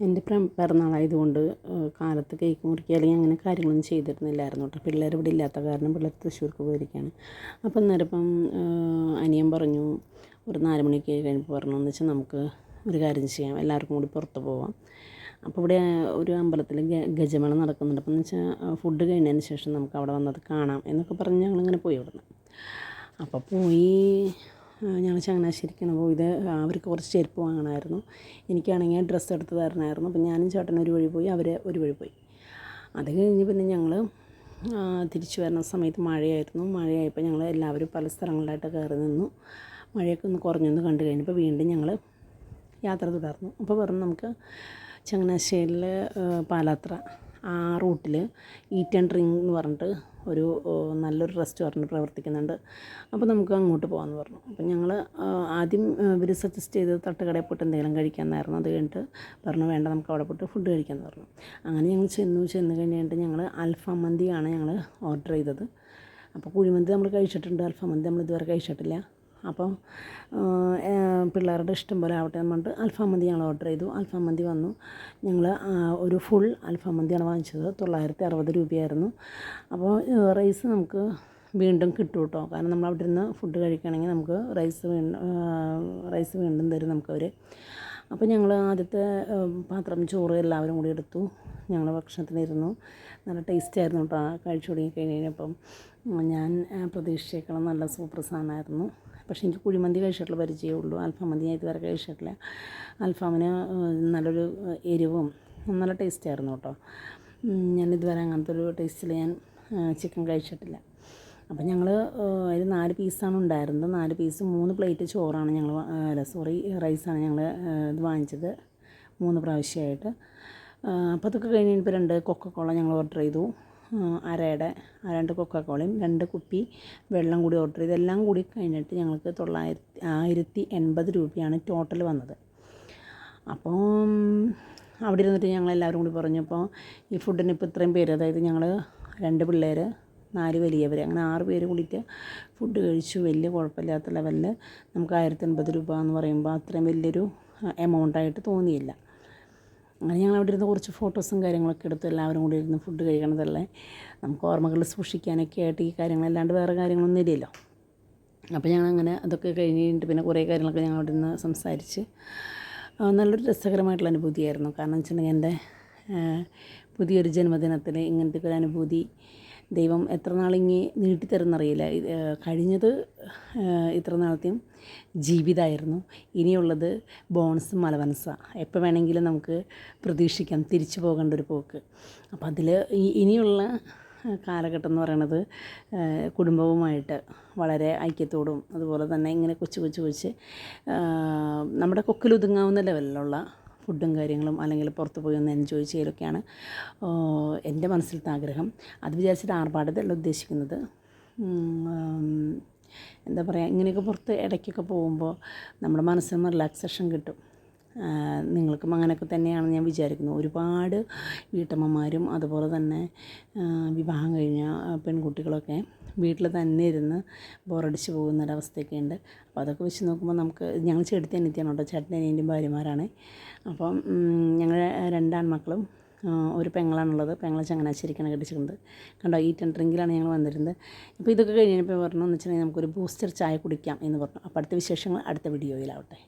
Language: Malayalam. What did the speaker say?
എന്റെ പിറന്നാളായതുകൊണ്ട് കാലത്ത് കേക്ക് മുറിക്കുക അല്ലെങ്കിൽ അങ്ങനെ കാര്യങ്ങളൊന്നും ചെയ്തിരുന്നില്ലായിരുന്നു കേട്ടോ. പിള്ളേർ ഇവിടെ ഇല്ലാത്ത കാരണം പിള്ളേർ തൃശ്ശൂർക്ക് പോയിരിക്കുകയാണ്. അപ്പം അന്നേരം ഇപ്പം അനിയൻ പറഞ്ഞു ഒരു നാല് മണിക്ക് കഴിഞ്ഞപ്പോൾ പറഞ്ഞു എന്ന് വെച്ചാൽ നമുക്ക് ഒരു കാര്യം ചെയ്യാം. എല്ലാവർക്കും കൂടി പുറത്ത് പോവാം. അപ്പോൾ ഇവിടെ ഒരു അമ്പലത്തിൽ ഗജമേള നടക്കുന്നുണ്ട്. അപ്പം എന്ന് വെച്ചാൽ ഫുഡ് കഴിഞ്ഞതിന് ശേഷം നമുക്ക് അവിടെ വന്നത് കാണാം എന്നൊക്കെ പറഞ്ഞ് ഞങ്ങളിങ്ങനെ പോയി അവിടുന്ന് അപ്പോൾ പോയി ഞങ്ങൾ ചങ്ങനാശ്ശേരിക്കാണ് പോയത് അവർക്ക് കുറച്ച് ചെരുപ്പ് വാങ്ങണമായിരുന്നു. എനിക്കാണെങ്കിൽ ഡ്രസ്സ് എടുത്ത് തരണമായിരുന്നു. അപ്പം ഞാനും ചേട്ടനും ഒരു വഴി പോയി അവർ ഒരു വഴി പോയി. അത് കഴിഞ്ഞ് പിന്നെ ഞങ്ങൾ തിരിച്ചു വരുന്ന സമയത്ത് മഴയായിരുന്നു. മഴയായപ്പോൾ ഞങ്ങൾ എല്ലാവരും പല സ്ഥലങ്ങളിലായിട്ട് കയറി നിന്നു. മഴയൊക്കെ ഒന്ന് കുറഞ്ഞൊന്ന് കണ്ടു കഴിഞ്ഞപ്പോൾ വീണ്ടും ഞങ്ങൾ യാത്ര തുടർന്നു. അപ്പോൾ പറഞ്ഞു നമുക്ക് ചങ്ങനാശ്ശേരിയിൽ പാലാത്ര ആ റൂട്ടിൽ ഈറ്റ് ആൻഡ് ഡ്രിങ്ക് എന്ന് പറഞ്ഞിട്ട് ഒരു നല്ലൊരു റെസ്റ്റോറന്റ് പ്രവർത്തിക്കുന്നുണ്ട്. അപ്പോൾ നമുക്ക് അങ്ങോട്ട് പോകാമെന്ന് പറഞ്ഞു. അപ്പം ഞങ്ങൾ ആദ്യം ഇവർ സജസ്റ്റ് ചെയ്തത് തട്ടുകടയിൽ പോയിട്ട് എന്തെങ്കിലും കഴിക്കാമെന്നായിരുന്നു അത് കഴിഞ്ഞിട്ട് പറഞ്ഞു വേണ്ട നമുക്ക് അവിടെ പോയിട്ട് ഫുഡ് കഴിക്കാമെന്ന് പറഞ്ഞു. അങ്ങനെ ഞങ്ങൾ ചെന്നു. ചെന്ന് കഴിഞ്ഞിട്ട് ഞങ്ങൾ അൽഫാം മന്തിയാണ് ഞങ്ങൾ ഓർഡർ ചെയ്തത്. അപ്പോൾ കുഴിമന്തി നമ്മൾ കഴിച്ചിട്ടുണ്ട്. അൽഫാം മന്തി നമ്മൾ ഇതുവരെ കഴിച്ചിട്ടില്ല. അപ്പം പിള്ളേരുടെ ഇഷ്ടം പോലെ ആവട്ടെ എന്ന് പറഞ്ഞിട്ട് അൽഫാം മന്തി ഞങ്ങൾ ഓർഡർ ചെയ്തു. അൽഫാം മന്തി വന്നു. ഞങ്ങൾ ഒരു ഫുൾ അൽഫാം മന്തിയാണ് വാങ്ങിച്ചത്. തൊള്ളായിരത്തി അറുപത് രൂപയായിരുന്നു. അപ്പോൾ റൈസ് നമുക്ക് വീണ്ടും കിട്ടും കേട്ടോ കാരണം നമ്മൾ അവിടെ ഇരുന്ന് ഫുഡ് കഴിക്കുകയാണെങ്കിൽ നമുക്ക് റൈസ് വീണ്ടും റൈസ് വീണ്ടും തരും നമുക്കവർ അപ്പോൾ ഞങ്ങൾ ആദ്യത്തെ പാത്രം ചോറ് എല്ലാവരും കൂടി എടുത്തു. ഞങ്ങൾ ഭക്ഷണത്തിനിരുന്നു. നല്ല ടേസ്റ്റ് ആയിരുന്നു കേട്ടോ കഴിച്ചു തുടങ്ങി കഴിഞ്ഞപ്പം ഞാൻ പ്രതീക്ഷിച്ചേക്കണം നല്ല സൂപ്പർ സാധനമായിരുന്നു. പക്ഷേ എനിക്ക് കുഴിമന്തി കഴിച്ചിട്ടുള്ള പരിചയമേ ഉള്ളൂ. അൽഫാമന്തി ഞാൻ ഇതുവരെ കഴിച്ചിട്ടില്ല. അൽഫാമിന് നല്ലൊരു എരിവും നല്ല ടേസ്റ്റ് ആയിരുന്നു കേട്ടോ ഞാൻ ഇതുവരെ അങ്ങനത്തെ ഒരു ടേസ്റ്റിൽ ഞാൻ ചിക്കൻ കഴിച്ചിട്ടില്ല. അപ്പം ഞങ്ങൾ അതിൽ നാല് പീസാണ് ഉണ്ടായിരുന്നത്. നാല് പീസ് മൂന്ന് പ്ലേറ്റ് ചോറാണ് ഞങ്ങൾ അല്ല സോറി റൈസാണ് ഞങ്ങൾ ഇത് വാങ്ങിച്ചത് മൂന്ന് പ്രാവശ്യമായിട്ട്. അപ്പോൾ അതൊക്കെ കഴിഞ്ഞ് ഇപ്പോൾ രണ്ട് കൊക്കക്കോള ഞങ്ങൾ ഓർഡർ ചെയ്തു. അരയുടെ രണ്ട് കൊക്കക്കോളയും രണ്ട് കുപ്പി വെള്ളം കൂടി ഓർഡർ ചെയ്തു. എല്ലാം കൂടി കഴിഞ്ഞിട്ട് ഞങ്ങൾക്ക് തൊള്ളായിരത്തി ആയിരത്തി എൺപത് രൂപയാണ് ടോട്ടൽ വന്നത്. അപ്പോൾ അവിടെ ഇരുന്നിട്ട് ഞങ്ങൾ എല്ലാവരും കൂടി പറഞ്ഞപ്പോൾ ഈ ഫുഡിന് ഇപ്പോൾ ഇത്രയും പേര് അതായത് ഞങ്ങൾ രണ്ട് പിള്ളേർ നാല് വലിയവർ അങ്ങനെ ആറ് പേര് കൂടിയിട്ട് ഫുഡ് കഴിച്ചു. വലിയ കുഴപ്പമില്ലാത്ത ലെവലിൽ നമുക്ക് ആയിരത്തി അൻപത് രൂപ എന്ന് പറയുമ്പോൾ അത്രയും വലിയൊരു എമൗണ്ടായിട്ട് തോന്നിയില്ല. അങ്ങനെ ഞങ്ങൾ അവിടെ ഇരുന്ന് കുറച്ച് ഫോട്ടോസും കാര്യങ്ങളൊക്കെ എടുത്ത് എല്ലാവരും കൂടി ഇരുന്ന് ഫുഡ് കഴിക്കണതല്ലേ നമുക്ക് ഓർമ്മകൾ സൂക്ഷിക്കാനൊക്കെ ആയിട്ട് ഈ കാര്യങ്ങളല്ലാണ്ട് വേറെ കാര്യങ്ങളൊന്നും ഇല്ലല്ലോ. അപ്പോൾ ഞങ്ങൾ അങ്ങനെ അതൊക്കെ കഴിഞ്ഞിട്ട് പിന്നെ കുറേ കാര്യങ്ങളൊക്കെ ഞങ്ങൾ അവിടെ നിന്ന് സംസാരിച്ച് നല്ലൊരു രസകരമായിട്ടുള്ള അനുഭൂതിയായിരുന്നു. കാരണം വെച്ചിട്ടുണ്ടെങ്കിൽ എന്റെ പുതിയൊരു ജന്മദിനത്തിൽ ഇങ്ങനത്തെ ഒരു അനുഭൂതി ദൈവം എത്ര നാളിങ്ങി നീട്ടിത്തരുന്നറിയില്ല. കഴിഞ്ഞത് ഇത്ര നാളത്തെയും ജീവിതമായിരുന്നു ഇനിയുള്ളത് ബോൺസ് മലവൻസ. എപ്പോൾ വേണമെങ്കിലും നമുക്ക് പ്രതീക്ഷിക്കാം തിരിച്ചു പോകേണ്ട ഒരു പോക്ക്. അപ്പോൾ അതിൽ ഇനിയുള്ള കാലഘട്ടം എന്ന് പറയണത് കുടുംബവുമായിട്ട് വളരെ ഐക്യത്തോടും അതുപോലെ തന്നെ ഇങ്ങനെ കൊച്ചു കൊച്ചു കൊച്ച് നമ്മുടെ കൊക്കിലൊതുങ്ങാവുന്ന ലെവലിലുള്ള ഫുഡും കാര്യങ്ങളും അല്ലെങ്കിൽ പുറത്ത് പോയി ഒന്ന് എൻജോയ് ചെയ്യലൊക്കെയാണ് എന്റെ മനസ്സിലത്തെ ആഗ്രഹം അത് വിചാരിച്ചിട്ട് ആർഭാടത്തല്ല ഉദ്ദേശിക്കുന്നത്. എന്താ പറയുക ഇങ്ങനെയൊക്കെ പുറത്ത് ഇടയ്ക്കൊക്കെ പോകുമ്പോൾ നമ്മുടെ മനസ്സിന് റിലാക്സേഷൻ കിട്ടും. നിങ്ങൾക്കും അങ്ങനെയൊക്കെ തന്നെയാണെന്ന് ഞാൻ വിചാരിക്കുന്നു. ഒരുപാട് വീട്ടമ്മമാരും അതുപോലെ തന്നെ വിവാഹം കഴിഞ്ഞ പെൺകുട്ടികളൊക്കെ വീട്ടിൽ തന്നെ ഇരുന്ന് ബോറടിച്ച് പോകുന്ന ഒരവസ്ഥയൊക്കെ ഉണ്ട് അപ്പോൾ അതൊക്കെ വെച്ച് നോക്കുമ്പോൾ നമുക്ക് ഞങ്ങൾ ചെടുത്തി അനിത്യാണ് കേട്ടോ. ചേട്ടൻ അനിയന്റെയും ഭാര്യമാരാണ്. അപ്പം ഞങ്ങൾ രണ്ടാൺമക്കളും ഒരു പെങ്ങളാണുള്ളത്. പെങ്ങളെ ചങ്ങനാശ്ശേരിക്കാണ് കെട്ടിച്ചിട്ടുണ്ട് കണ്ടോ ഈ ടെൻഡറിങ്ങിലാണ് ഞങ്ങൾ വന്നിരുന്നത്. ഇപ്പോൾ ഇതൊക്കെ കഴിഞ്ഞപ്പോൾ പറഞ്ഞു വെച്ചിട്ടുണ്ടെങ്കിൽ നമുക്കൊരു ബൂസ്റ്റർ ചായ കുടിക്കാം എന്ന് പറഞ്ഞു. അപ്പോൾ അടുത്ത വിശേഷങ്ങൾ അടുത്ത വീഡിയോയിലാവട്ടെ.